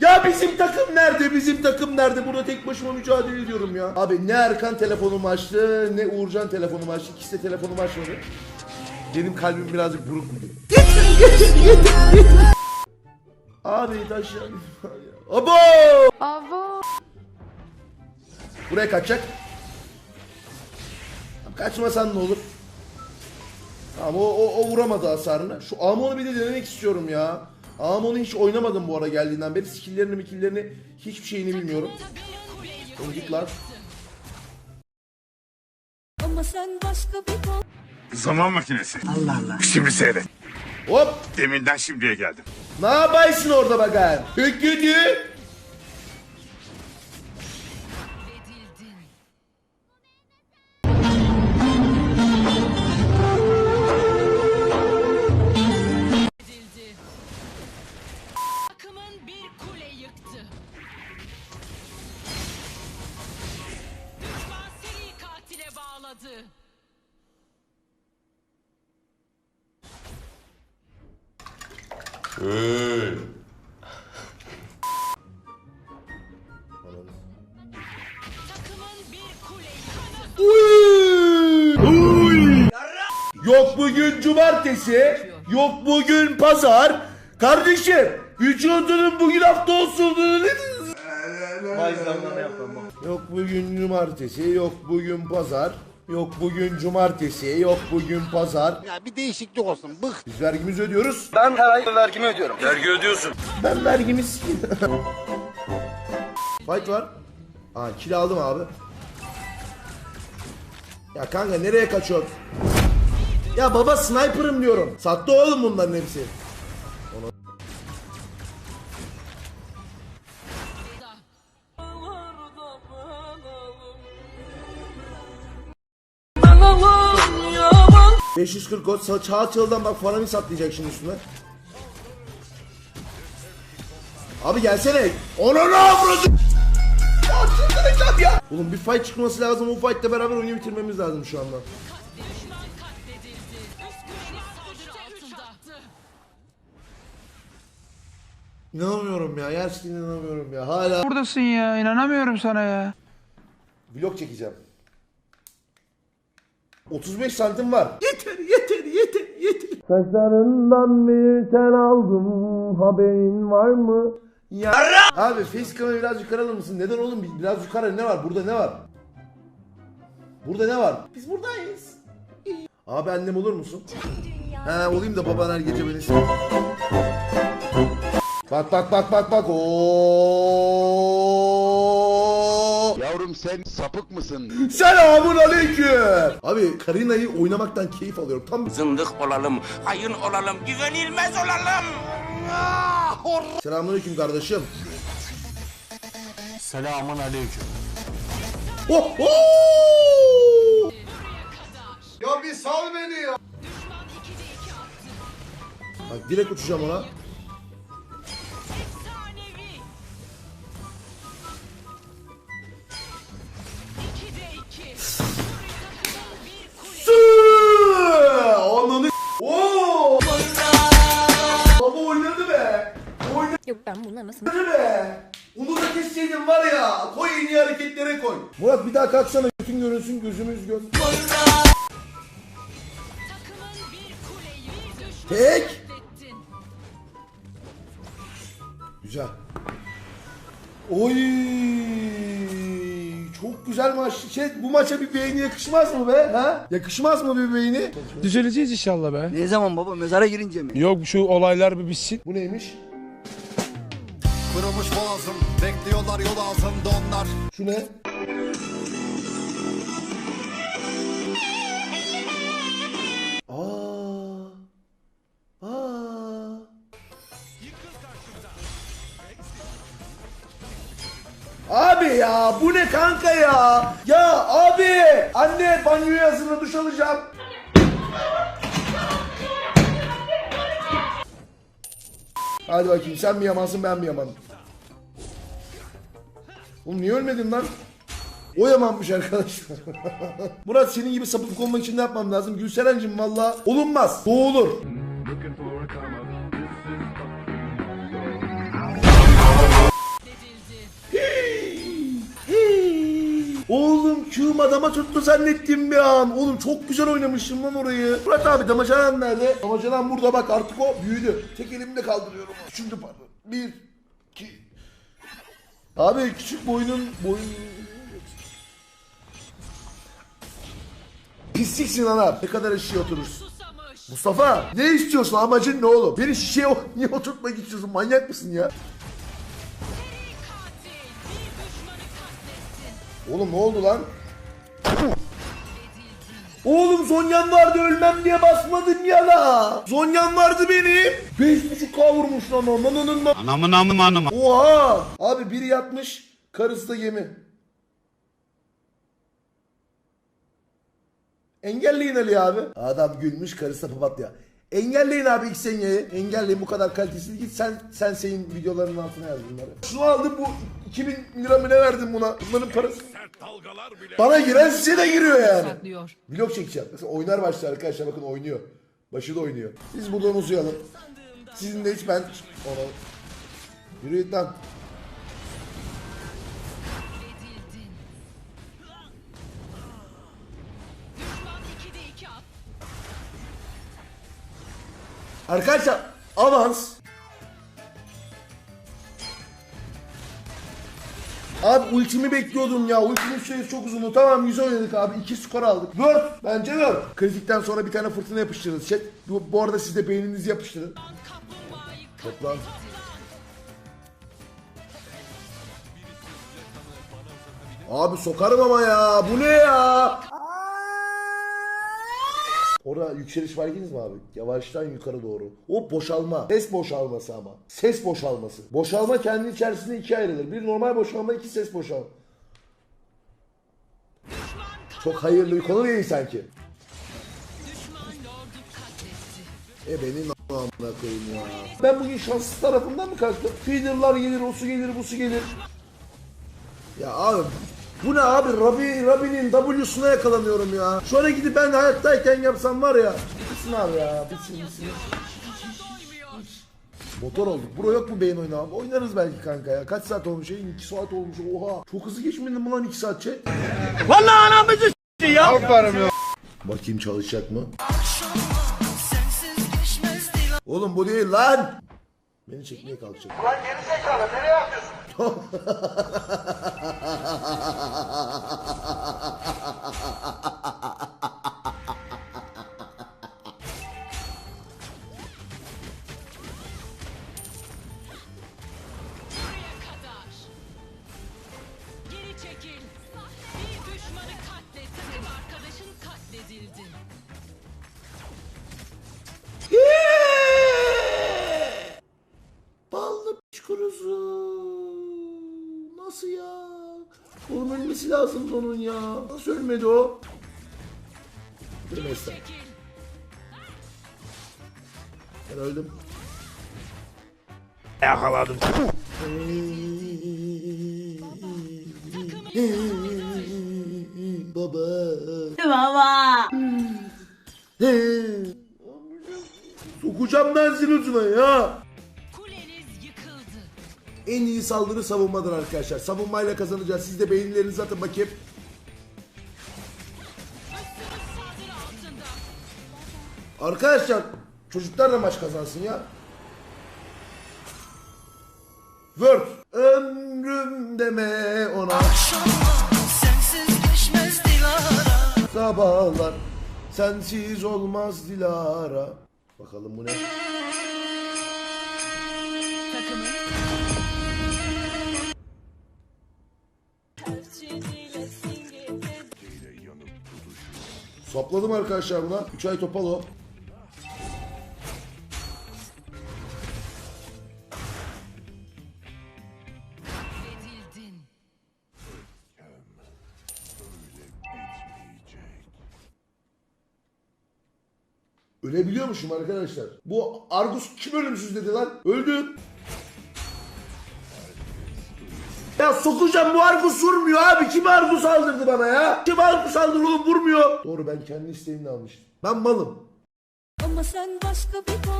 Ya bizim takım nerede? Bizim takım nerede? Burada tek başıma mücadele ediyorum ya. Abi ne Erkan telefonumu açtı ne Uğurcan telefonumu açtı. İkisi de telefonumu açmadı. Benim kalbim birazcık buruk getir. Abi taş Abo! Avo. Buraya kaçacak. Kaçmasan ne olur? Ama o, o, o vuramadı hasarını. Şu Amon'u bir de denemek istiyorum ya. Amon'u hiç oynamadım bu ara geldiğinden beri. Skill'lerini mikillerini hiçbir şeyini bilmiyorum. Ama sen başka bir bal Zaman makinesi. Allah Allah. Şimdi seyret. Hop! Deminden şimdiye geldim. Ne yapaysın orada bakayım? Hüküdü. Yok bugün cumartesi, yok bugün pazar. Kardeşim, vücudunun bugün hafta olsun. Yok bugün cumartesi, yok bugün pazar. Yok bugün cumartesi, yok bugün pazar. Ya bir değişiklik olsun. Bık. Biz vergimizi ödüyoruz. Ben her ay vergimi ödüyorum. Ben vergimiz... Fight var. Aa kill aldım abi. Ya kanka nereye kaçıyorsun? Ya baba sniper'ım diyorum. Sattı oğlum bunların hepsi. Yaman 540 kod sa- çağ çığıldan bak Faramis atlayacak şimdi üstüne. Abi gelsene. Ona ne yapıyorsun? Ya ya. Oğlum bir fight çıkması lazım. O fight'la beraber oyunu bitirmemiz lazım şu anda. İnanamıyorum ya. Gerçekten inanamıyorum ya. Hala Buradasın ya inanamıyorum sana ya. vlog çekeceğim. 35 santim var. Yeter yeter yeter yeter. Saçlarından bir tel aldım haberin var mı? Ya. Abi facecam'ı biraz yukarı alır mısın? Neden oğlum? Bir- Biraz yukarı ne var? Burada ne var? Burada ne var? Biz buradayız. Abi annem olur musun? He olayım da baban her gece beni Bak bak bak bak bak. Oo. Yavrum sen sapık mısın? Selamun aleyküm. Abi Karina'yı oynamaktan keyif alıyorum. Tam Zındık olalım, hayın olalım, güvenilmez olalım. Selamun aleyküm kardeşim. Selamun aleyküm. Oh, oh! Ya bir sal beni ya. Düşman 2'de 2 attı. Bak direkt uçacağım ona. Yok ben bunlar nasıl be. Onu da kesseydin var ya. Koy en iyi hareketlere koy. Murat bir daha kalksana. Bütün görünsün gözümüz gör. Takımın bir kuleyi bir düşman Tek. Güzel. Oy! Çok güzel maç. Şey, bu maça bir beğeni yakışmaz mı be? Ha? Yakışmaz mı bir beğeni? Düzeleceğiz inşallah be. Ne zaman baba mezara girince mi? Yok şu olaylar bir bitsin. Bu neymiş? Kırılmış boğazım. Bekliyorlar yol ağzında onlar. Şu ne? Aa. Abi ya bu ne kanka ya? Ya abi anne banyoya hazırla duş alacağım. Hadi bakayım sen mi yamansın ben mi yamanım? Oğlum niye ölmedin lan? O yamanmış arkadaşlar. Murat senin gibi sapık olmak için ne yapmam lazım? Gülseren'cim valla olunmaz. Boğulur. Oğlum Q'm adama tuttu zannettim bir an. Oğlum çok güzel oynamışım lan orayı. Murat abi damacanan nerede? Damacanan burada bak artık o büyüdü. Tek elimle kaldırıyorum. Şimdi pardon. Bir, Abi küçük boyunun boyun... Pisliksin ana. Ne kadar eşeğe oturursun. Mustafa ne istiyorsun amacın ne oğlum? Beni şişeye niye oturtmak istiyorsun manyak mısın ya? Oğlum ne oldu lan? Oğlum Zonyan vardı ölmem diye basmadım ya la. Zonyan vardı benim. Beş buçuk K vurmuş lan onun lan. Anamın amım anım. Oha. Abi biri yatmış. Karısı da gemi. Engelleyin Ali abi. Adam gülmüş karısı da papatya. Engelleyin abi Xenya'yı. Engelleyin bu kadar kalitesiz. Git sen sen senin videolarının altına yaz bunları. Şunu aldım bu 2000 lira mı ne verdim buna? Bunların parası. Bana giren size de giriyor yani. Saklıyor. Vlog çekeceğim. Mesela oynar başlar arkadaşlar bakın oynuyor. Başı da oynuyor. Biz buradan uzayalım. Sizin de hiç ben... Ona... Yürü git lan. Düşman 2'de 2 at. Arkadaşlar avans. Abi ultimi bekliyordum ya. Ultimin süresi çok uzundu. Tamam güzel oynadık abi. 2 skor aldık. Word. Bence Word. Kritikten sonra bir tane fırtına yapıştırırız. Chat. Bu, bu arada siz de beyninizi yapıştırın. Toplan. Abi sokarım ama ya. Bu ne ya? Orada yükseliş ettiniz mi abi? Yavaştan yukarı doğru. O boşalma. Ses boşalması ama. Ses boşalması. Boşalma kendi içerisinde ikiye ayrılır. Bir normal boşalma, iki ses boşalma. Çok hayırlı bir konu değil sanki. E benim amına koyayım ya. Ben bugün şanssız tarafından mı kalktım? Feeder'lar gelir, o su gelir, bu su gelir. Ya abi bu ne abi? Rabbi, Rabbi'nin W'suna yakalanıyorum ya. Ara gidip ben hayattayken yapsam var ya. Bitsin abi ya. Bitsin bitsin. Motor olduk. Bro yok mu beyin oyunu abi? Oynarız belki kanka ya. Kaç saat olmuş? Yayın 2 saat olmuş. Oha. Çok hızlı geçmedi mi lan 2 saat chat? Vallahi anamızı s**ti ya. Bakayım çalışacak mı? Oğlum bu değil lan. Beni çekmeye kalkacak. Ulan geri zekalı nereye atıyorsun? ölmesi lazım onun ya. Nasıl ölmedi o? Çekil. Ben öldüm. Yakaladım. Baba. Baba. Sokacağım ben zil ucuna ya. En iyi saldırı savunmadır arkadaşlar. Savunmayla kazanacağız. Siz de beyinlerinizi atın bakayım. Arkadaşlar çocuklar da maç kazansın ya. Word. Ömrüm deme ona. Sabahlar sensiz olmaz Dilara. Bakalım bu ne? Sapladım arkadaşlar buna. 3 ay topal o. Ölebiliyormuşum arkadaşlar. Bu Argus kim ölümsüz dedi lan? Öldüm. Ya sokacağım bu Argus vurmuyor abi. Kim Argus aldırdı bana ya? Kim Argus aldırdı oğlum vurmuyor. Doğru ben kendi isteğimle almıştım. Ben malım. Ama sen başka bir